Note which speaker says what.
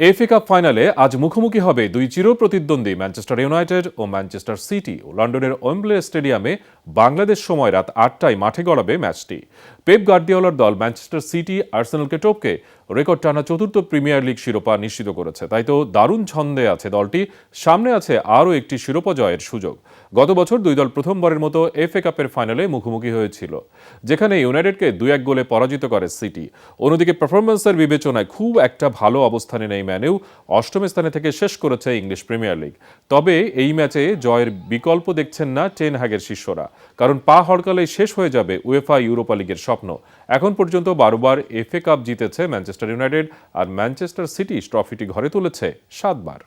Speaker 1: FA cup ফাইনালে আজ মুখোমুখি হবে দুই চির প্রতিদ্বন্দ্বী ম্যানচেস্টার ইউনাইটেড ও ম্যানচেস্টার সিটি ও লন্ডনের ওয়েম্বলে স্টেডিয়ামে বাংলাদেশ সময় রাত আটটায় মাঠে গড়াবে ম্যাচটি। পেপ গার্দিওলার দল ম্যানচেস্টার সিটি, আর্সেনালকে টপকে রেকর্ড টানা চতুর্থ প্রিমিয়ার লিগ শিরোপা নিশ্চিত করেছে। তাই তো দারুণ ছন্দে আছে দলটি। সামনে আছে আরও একটি শিরোপা জয়ের সুযোগ। গত বছর দুই দল প্রথমবারের মতো এফএ কাপের ফাইনালে মুখোমুখি হয়েছিল, যেখানে ইউনাইটেডকে দুই এক গোলে পরাজিত করে সিটি। অন্যদিকে পারফরমেন্সের বিবেচনায় খুব একটা ভালো অবস্থানে নেই ম্যানেও, অষ্টম স্থানে থেকে শেষ করেছে ইংলিশ প্রিমিয়ার লিগ। তবে এই ম্যাচে জয়ের বিকল্প দেখছেন না টেন হ্যাগের শিষ্যরা। কারণ পা হড়কালেই শেষ হয়ে যাবে উয়েফা ইউরোপা লিগের স্বপ্ন। এখন পর্যন্ত বারোবার এফএ কাপ জিতেছে ম্যানচেস্টার ইউনাইটেড আর ম্যানচেস্টার সিটি ট্রফিটি ঘরে তুলেছে সাতবার।